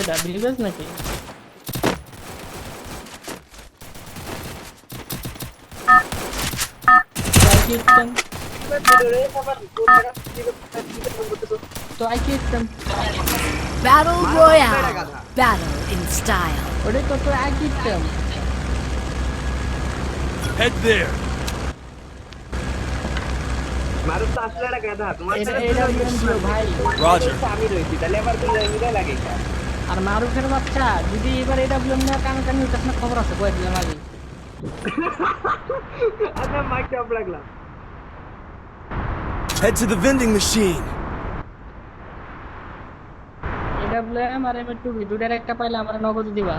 এটা বিবেজ নাকি System. তো I system Battle Royale. Battle in style. ওটাই তো তো I system Head there. Maruf তো আসলে একটা গাধা তোমার এটা সাথে এটা দুজন দিও ভাই Roger. আমি রয়েছি তাহলে আবার তুমি মিলে লাগে আর মারুফের বাচ্চা যদি এবার এটা বললাম না কান কান নিতে না খবর আছে কয়ে দিলাম আগে। আচ্ছা মাইক চাপ রাখলাম। Head to the vending machine. এটা এবার টুবি দুটার একটা পাইলে আমার নগদ দিবা।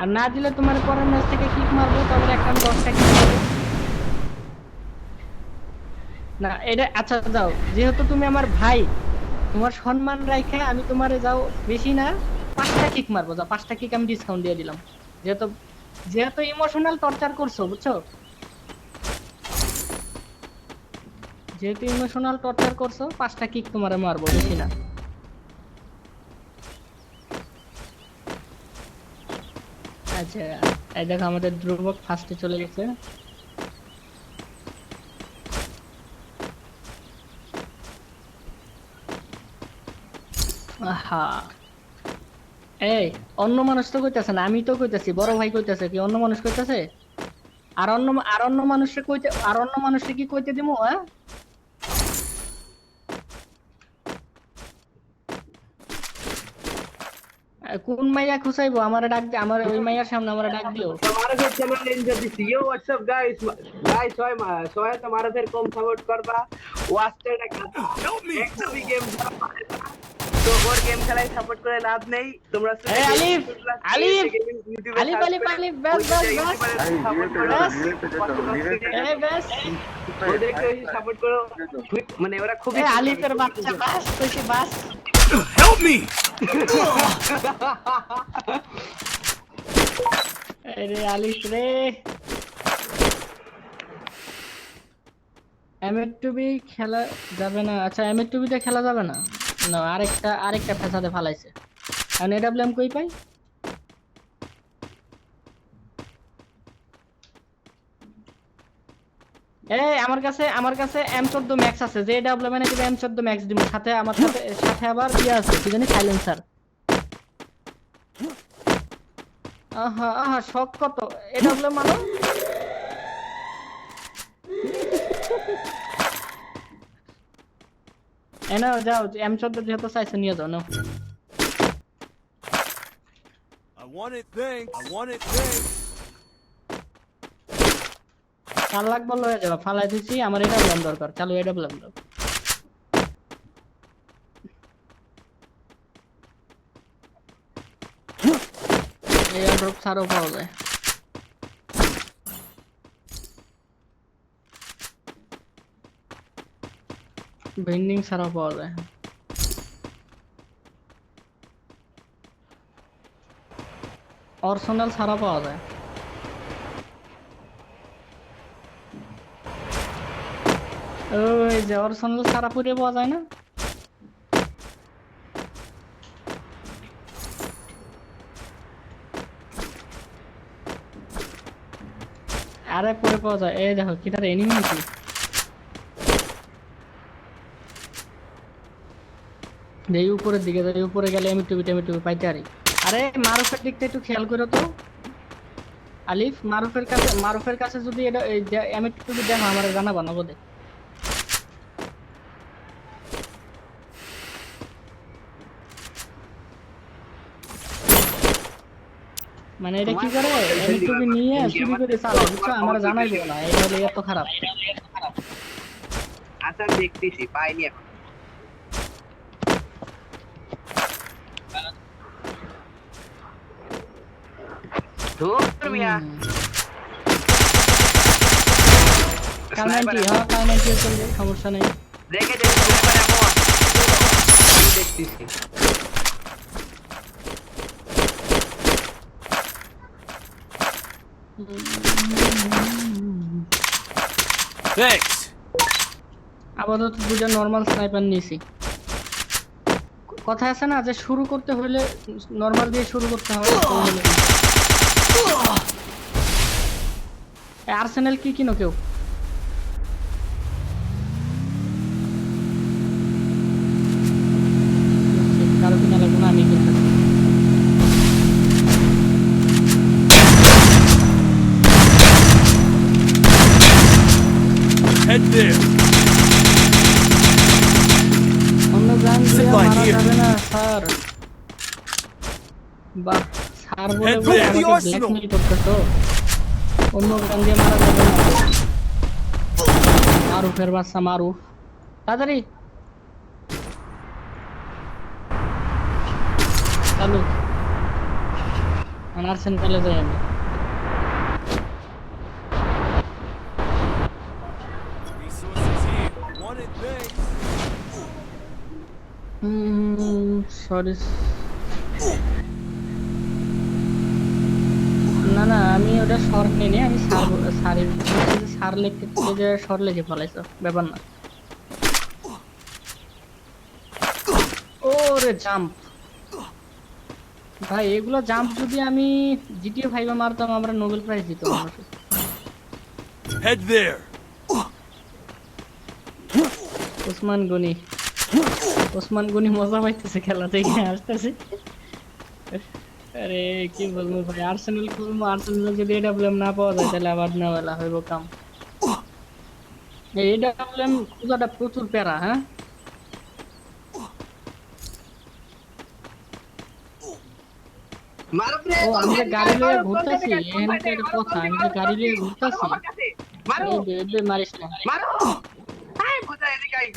আর না দিলে তোমার পরের ম্যাচ থেকে কিক মারবো তারপরে একটা আমি দশটা কিক না এটা আচ্ছা যাও। যেহেতু তুমি আমার ভাই তোমার সম্মান রাখে আমি তোমারে যাও বেশি না, পাঁচটা কিক মারবো যাও পাঁচটা কিক আমি ডিসকাউন্ট দিয়ে দিলাম। যেহেতু যেহেতু ইমোশনাল টর্চার করছ, বুঝছ? যেহেতু ইমোশনাল টর্চার করছ, পাঁচটা কিক তোমারে মারবো, বেশি না। আচ্ছা এই দেখো আমাদের ধ্রুবক ফার্স্টে চলে গেছে। আহা। এই অন্য মানুষ তো কইতাছে না আমি তো কইতাছি বড় ভাই কইতাছে কি অন্য মানুষ কইতাছে? আর অন্য আর অন্য মানুষকে কইতে আর অন্য মানুষকে কি কইতে দিমু হ্যাঁ কোন মাইয়া খুসাইবো আমার ডাক দে আমার ওই মাইয়ার সামনে আমার ডাক দিও। তোমার ফের চ্যানেল রেঞ্জার দিছি ইয়ো হোয়াটসঅ্যাপ গাইস গাইস সবাই মা- সবাই তোমার ফের কম সাপোর্ট করবা। ওয়াস্তে একটা Help me. একদমই গেম তো ওর গেম খেলায় সাপোর্ট করে লাভ নেই। তোমরা শুধু এই আলিফ, আলিফ, আলিফ, আলিফ, আলিফ, ব্যাস, ওই ব্যাস, যে ব্যাস। YouTuber এর support করো। এই বেশ ওদেরকে সাপোর্ট করো। মানে ওরা খুবই আলিফের বাচ্চা বাস কইছি বাস Help me. আরে আলিফ রে। এমএর টুবি খেলা যাবে না। আচ্ছা এমএর টুবিতে খেলা যাবে না? না, আরেকটা আরেকটা ফেসাদে ফালাইছে। আর এডাব্লিউএম কই পাই? এই আমার কাছে আমার কাছে এম চোদ্দ ম্যাক্স আছে। যে ডাব্লিউএম এনে এম চোদ্দ ম্যাক্স দিব। সাথে আমার সাথে সাথে আবার ইয়ে আছে, কি জানি সাইলেন্সার আহা আহা, শখ কত। এটা বলে মানো? এ নাও যাও এম চোদ্দ যেহেতু চাইছো নিয়ে যাও নাও. চার লাখ বল হয়ে যাবে ফালাই দিছি আমার এটা বললাম দরকার। চালু এটা বললাম দাও এয়ার ড্রপ ছাড়াও পাওয়া যায়। ভেন্ডিং ছাড়াও পাওয়া যায়। অর্সনাল ছাড়া পাওয়া যায়। ওই যে অর্সনাল ছাড়া পুরে পাওয়া যায় না? আরে পরে পাওয়া যায়। এই দেখো কি তার এনিমি এই উপরের দিকে যাই উপরে গেলে আমি টুবি টেমি টুবি পাইতে পারি। আরে মারুফের দিকটা একটু খেয়াল করো তো। আলিফ মারুফের কাছে মারুফের কাছে যদি এটা আমি টুবি দেখো আমার জানাব না বোধে। মানে এটা কি করে? আমি টুবি নিয়ে চুরি করে চালাই বুঝছ? আমার জানাই দেবো না এটা এত খারাপ। আচ্ছা দেখতেছি পাইনি এখন। সমস্যা নেই দেখে দেখতেছি Thanks. আপাতত দুটো নর্মাল স্নাইপার নিয়েছি। কথা আছে না যে শুরু করতে হলে নর্মাল দিয়ে শুরু করতে হবে আর্সেনাল কি কিনো কেউ? কারও কিনা লাগবে না আমি কিনতে? Head there. অন্য গান দিয়ে মারা যাবে না স্যার। বাহ স্যার বলে. আমাকে ব্ল্যাকমেল করতেছো। অন্য গান দিয়ে মারা যাবে না মারুফের বাচ্চা মারুফ তাড়াতাড়ি চালু আনারসেন কালে যাই আমি না না আমি ওটা শর্ট নিয়ে আমি সার সারের সার লিখতে যে শর্ট লিখে ফেলাইছো ব্যাপার না ওরে জাম্প ভাই এগুলো জাম্প যদি আমি জিটিএ ফাইভে মারতাম আমরা নোবেল প্রাইজ দিতাম। Head there. ওসমান গনি ওসমান গনি মজা পাইতেছে খেলা থেকে আসতেছে আরে কি বলব ভাই? আর্সেনাল করব আর্সেনাল যদি এডাব্লিউএম না পাওয়া যায় তাহলে আবার না বেলা হইব কাম। এই এডাব্লিউএম খোঁজাটা প্রচুর প্যারা হ্যাঁ? মারো ও আমি গাড়ি লিয়ে ঘুরতাছি এখানে তো একটা কথা আমি গাড়ি লিয়ে ঘুরতাছি মারো এই বে- বে মারিস না মারো আয় কোথায় এদিকে আয়?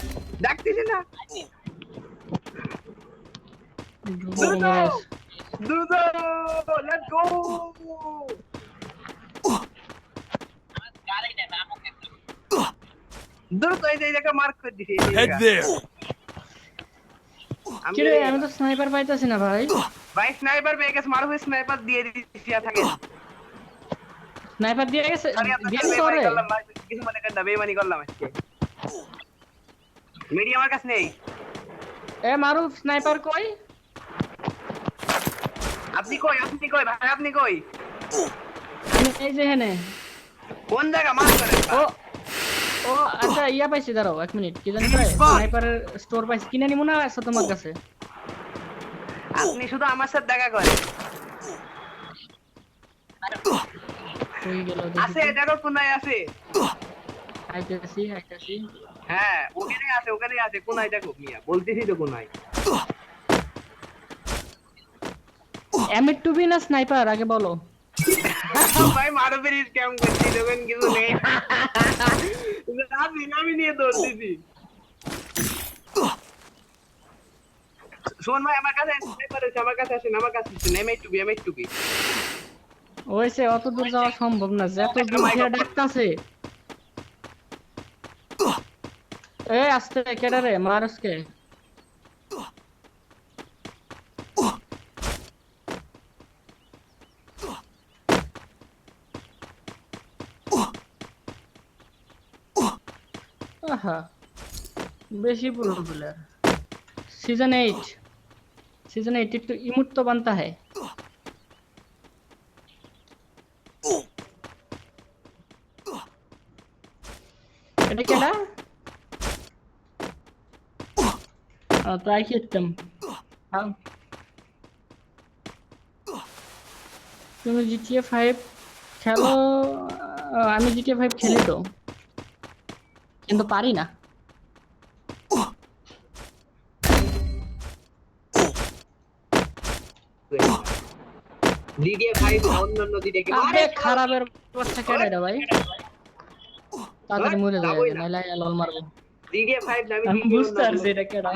ডাকতেছে না। দ্রুত দ্রুত লেটস গো দ্রুত এই যে এই জায়গা মার্ক করে দিছি এই Head জায়গা। there. আমি কিরে আমি তো স্নাইপার পাইতাছি না ভাই ভাই স্নাইপার পেয়ে গেছে মারো স্নাইপার দিয়ে দিছি থাকে স্নাইপার দিয়ে গেছে সরি আপনার দিয়ে সাথে দিছে ওরে বেইমানি করলাম ভাই কিছু মনে করেন না বেইমানি করলাম আজকে মিডি আমার কাছে নেই এ মারুফ স্নাইপার কই আপনি কই আপনি কই ভাই আপনি কই? এই যে হেনে কোন জায়গা? মার্ক করেন ও ও আচ্ছা ইয়া পাইছি দাঁড়াও এক মিনিট। কি জানি স্নাইপারের স্টোর পাইছি। কিনে নিমু না আছে তোমার কাছে? আপনি শুধু আমার সাথে দেখা করেন। আছে দেখো কোনায় আছে। আইতেছি আইতেছি হ্যাঁ ওখানে আছে ওখানে আছে কোনায় দেখো মিয়া বলতেছি তো কোনায়। এমএট টু বি না স্নাইপার আগে বলো। ভাই মারবের স্ক্যাম করছি যখন কিছু নেই। আমি আমি নিয়ে দৌড়তেছি শোন ভাই আমার কাছে স্নাইপার আছে আমার কাছে আসেন আমার কাছে আসেন এমএ টুবি এমএ টুবি ওইসে অত দূর যাওয়া সম্ভব না যত দূর থেকে ডাকতাছে। এ আস্তে কেডা রে মারসকে আহা, বেশি পুরনো player season eight season eight একটু ইমুট তো বানতা এটা কেডা? তাই খেতাম তুমি জিটিএ ফাইভ খেলো আমি জিটিএ ফাইভ খেলি তো। কিন্তু পারি না। দিদিয়ে ভাই অন্যান্য দিদিকে আবে খারাপের বাচ্চা কেডা এটা ভাই। তাড়াতাড়ি মরে যাবে নাইলে লল মারবো। দিদিয়ে ফাইভ আমি বুঝতে পারছি এটা কেডা।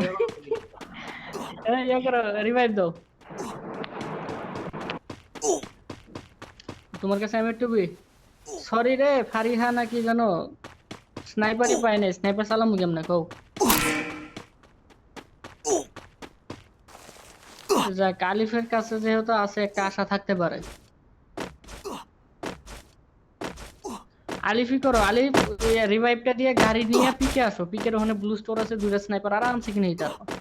এই ইয়ে রিভাইভ দাও। তোমার কাছে আমি একটু সরি রে ফারিহা নাকি জানো স্নাইপারই পাই নাই স্নাইপার চালাম কেমনে কও যা কালিফের কাছে যেহেতু আছে একটা আশা থাকতে পারে আলিফি করো আলিফ রিভাইভটা দিয়ে গাড়ি নিয়ে পিকে আসো পিকের ওখানে ব্লু স্টোর আছে দুইটা স্নাইপার আরামসে কিনে নিতে পারো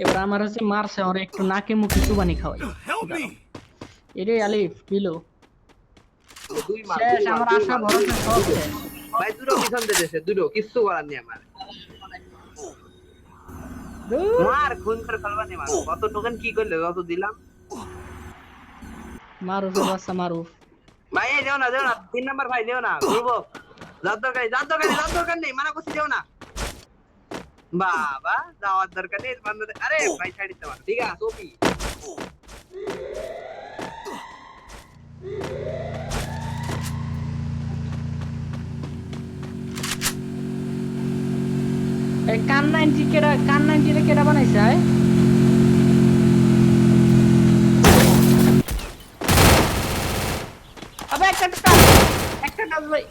এবার আমার হচ্ছে মারছে ওর একটু নাকে মুখে চুবানি খাওয়াই! এরে আলিফ বিলো। শেষ আমার আশা ভরসা সব ভাই দুটো পিছন দিতেছে দুটো কিচ্ছু করার নেই আমার। মার খুন করে ফেলবা নি মার। কত টোকেন কি করলে কত দিলাম? মারুফ ভাই দেও না দেও না। তিন নাম্বার ভাই দেও না। ঘুরবো। যার দরকার যার দরকার যার দরকার নেই মানা করছি দেও না। বাবা যাওয়ার দরকার নেই বান্ধব আরে ভাই ছাড়ি তোমার ঠিক আছে এই কান নাইনটি কেডা কান নাইনটি রে কেডা বানাইছে আয়? আবে একটা একটা ভাই ভাই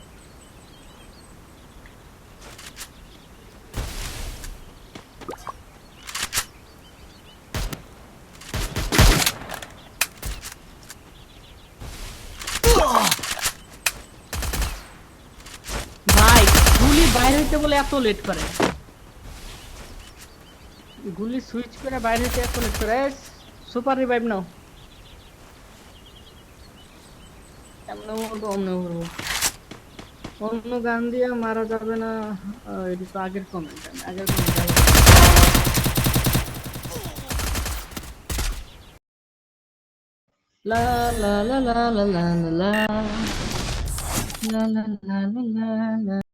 বলে এত লেট করে গুলি সুইচ করে বাইরে হইতে এত লেট করে সুপার রিভাইভ নাও এমন মতো অন্য করব অন্য গান দিয়ে মারা যাবে না আহ, এটা তো আগের কমেন্ট আগের কমেন্ট লা লা লা লা লা লা লা লা লা লা লা লা লা